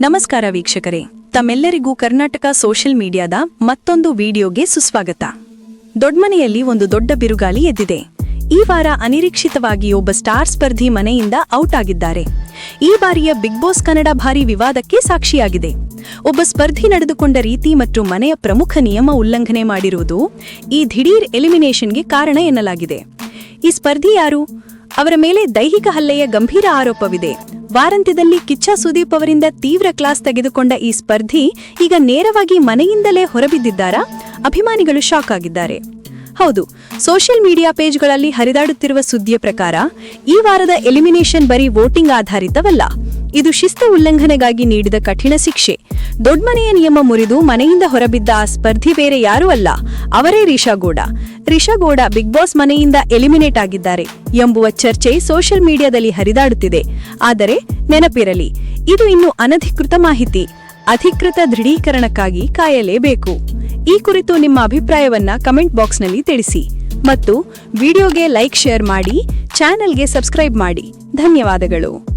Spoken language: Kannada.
ನಮಸ್ಕಾರ ವೀಕ್ಷಕರೇ. ತಮ್ಮೆಲ್ಲರಿಗೂ ಕರ್ನಾಟಕ ಸೋಷಿಯಲ್ ಮೀಡಿಯಾದ ಮತ್ತೊಂದು ವಿಡಿಯೋಗೆ ಸುಸ್ವಾಗತ. ದೊಡ್ಮನೆಯಲ್ಲಿ ಒಂದು ದೊಡ್ಡ ಬಿರುಗಾಳಿ ಎದ್ದಿದೆ. ಈ ವಾರ ಅನಿರೀಕ್ಷಿತವಾಗಿ ಒಬ್ಬ ಸ್ಟಾರ್ ಸ್ಪರ್ಧಿ ಮನೆಯಿಂದ ಔಟ್ ಆಗಿದ್ದಾರೆ. ಈ ಬಾರಿಯ ಬಿಗ್ ಬಾಸ್ ಕನ್ನಡ ಭಾರಿ ವಿವಾದಕ್ಕೆ ಸಾಕ್ಷಿಯಾಗಿದೆ. ಒಬ್ಬ ಸ್ಪರ್ಧಿ ನಡೆದುಕೊಂಡ ರೀತಿ ಮತ್ತು ಮನೆಯ ಪ್ರಮುಖ ನಿಯಮ ಉಲ್ಲಂಘನೆ ಮಾಡಿರುವುದು ಈ ದಿಢೀರ್ ಎಲಿಮಿನೇಷನ್ಗೆ ಕಾರಣ ಎನ್ನಲಾಗಿದೆ. ಈ ಸ್ಪರ್ಧಿ ಯಾರು? ಅವರ ಮೇಲೆ ದೈಹಿಕ ಹಲ್ಲೆಯ ಗಂಭೀರ ಆರೋಪವಿದೆ. ವಾರಾಂತ್ಯದಲ್ಲಿ ಕಿಚ್ಚ ಸುದೀಪ್ ಅವರಿಂದ ತೀವ್ರ ಕ್ಲಾಸ್ ತೆಗೆದುಕೊಂಡ ಈ ಸ್ಪರ್ಧಿ ಈಗ ನೇರವಾಗಿ ಮನೆಯಿಂದಲೇ ಹೊರಬಿದ್ದಿದ್ದಾರಾ? ಅಭಿಮಾನಿಗಳು ಶಾಕ್ ಆಗಿದ್ದಾರೆ. ಹೌದು, ಸೋಷಿಯಲ್ ಮೀಡಿಯಾ ಪೇಜ್ಗಳಲ್ಲಿ ಹರಿದಾಡುತ್ತಿರುವ ಸುದ್ದಿಯ ಪ್ರಕಾರ, ಈ ವಾರದ ಎಲಿಮಿನೇಷನ್ ಬರೀ ವೋಟಿಂಗ್ ಆಧಾರಿತವಲ್ಲ. ಇದು ಶಿಸ್ತು ಉಲ್ಲಂಘನೆಗಾಗಿ ನೀಡಿದ ಕಠಿಣ ಶಿಕ್ಷೆ. ದೊಡ್ಡಮನೆಯ ನಿಯಮ ಮುರಿದು ಮನೆಯಿಂದ ಹೊರಬಿದ್ದ ಆ ಸ್ಪರ್ಧಿ ಬೇರೆ ಯಾರೂ ಅಲ್ಲ, ಅವರೇ ರಿಷಾಗೌಡ ರಿಷಾಗೌಡ ಬಿಗ್ ಬಾಸ್ ಮನೆಯಿಂದ ಎಲಿಮಿನೇಟ್ ಆಗಿದ್ದಾರೆ ಎಂಬುವ ಚರ್ಚೆ ಸೋಷಿಯಲ್ ಮೀಡಿಯಾದಲ್ಲಿ ಹರಿದಾಡುತ್ತಿದೆ. ಆದರೆ ನೆನಪಿರಲಿ, ಇದು ಇನ್ನು ಅನಧಿಕೃತ ಮಾಹಿತಿ. ಅಧಿಕೃತ ದೃಢೀಕರಣಕ್ಕಾಗಿ ಕಾಯಲೇಬೇಕು. ಈ ಕುರಿತು ನಿಮ್ಮ ಅಭಿಪ್ರಾಯವನ್ನ ಕಮೆಂಟ್ ಬಾಕ್ಸ್ನಲ್ಲಿ ತಿಳಿಸಿ. ಮತ್ತು ವಿಡಿಯೋಗೆ ಲೈಕ್, ಶೇರ್ ಮಾಡಿ, ಚಾನೆಲ್ಗೆ ಸಬ್ಸ್ಕ್ರೈಬ್ ಮಾಡಿ. ಧನ್ಯವಾದಗಳು.